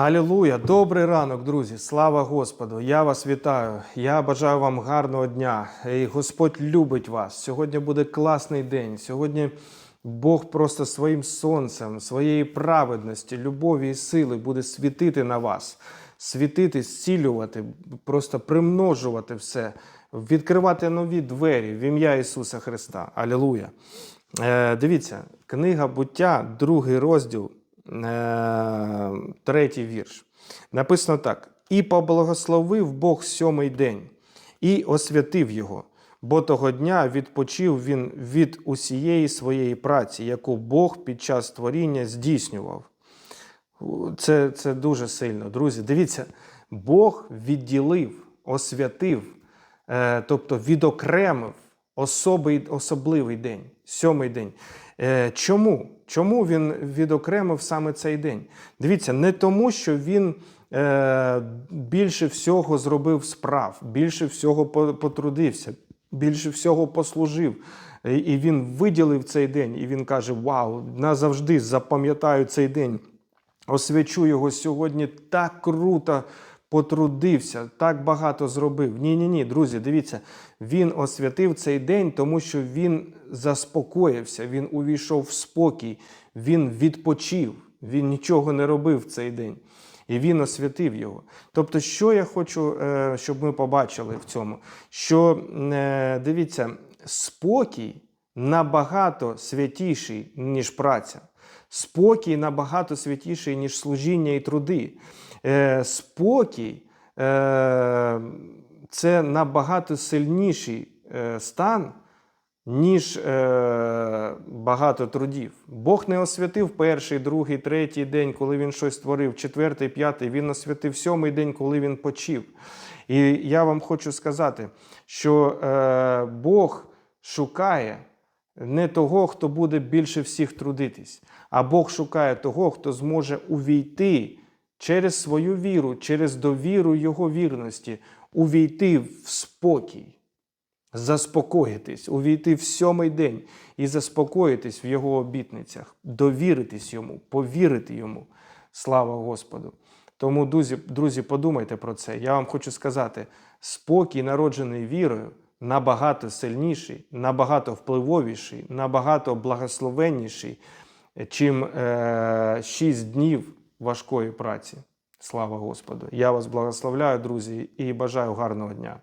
Алілуя! Добрий ранок, друзі! Слава Господу! Я вас вітаю. Я бажаю вам гарного дня. І Господь любить вас. Сьогодні буде класний день. Сьогодні Бог просто своїм сонцем, своєї праведності, любові і сили буде світити на вас, світити, зцілювати, просто примножувати все, відкривати нові двері в ім'я Ісуса Христа. Алілуя! Е, дивіться, книга буття, другий розділ, третій вірш. Написано так: І поблагословив Бог сьомий день, і освятив його, бо того дня відпочив він від усієї своєї праці, яку Бог під час створіння здійснював. Це, це дуже сильно, друзі. Дивіться, Бог відділив, освятив, е, тобто відокремив особий, особливий день, сьомий день. Е, чому? Чому він відокремив саме цей день? Дивіться, не тому, що він е, більше всього зробив справ, більше всього потрудився, більше всього послужив. І- він виділив цей день, і він каже: Вау, назавжди запам'ятаю цей день освячу його сьогодні так круто потрудився, так багато зробив. Ні, ні, ні, друзі, дивіться, він освятив цей день, тому що він заспокоївся, він увійшов в спокій, він відпочив, він нічого не робив цей день. І він освятив його. Тобто, що я хочу, е, щоб ми побачили в цьому? Що е, дивіться, спокій набагато святіший, ніж праця. Спокій набагато святіший, ніж служіння і труди. Е, спокій е, це набагато сильніший е, стан, ніж е, багато трудів. Бог не освятив перший, другий, третій день, коли він щось створив, четвертий, п'ятий. Він освятив сьомий день, коли він почив. І я вам хочу сказати, що е, Бог шукає не того, хто буде більше всіх трудитись, а Бог шукає того, хто зможе увійти через свою віру, через довіру Його вірності, увійти в спокій заспокоїтись, увійти в сьомий день і заспокоїтись в його обітницях, довіритись йому, повірити йому. Слава Господу! Тому, друзі, друзі, подумайте про це. Я вам хочу сказати: спокій, народжений вірою, набагато сильніший, набагато впливовіший, набагато благословенніший, чим е, шість днів важкої праці. Слава Господу! Я вас благословляю, друзі, і бажаю гарного дня.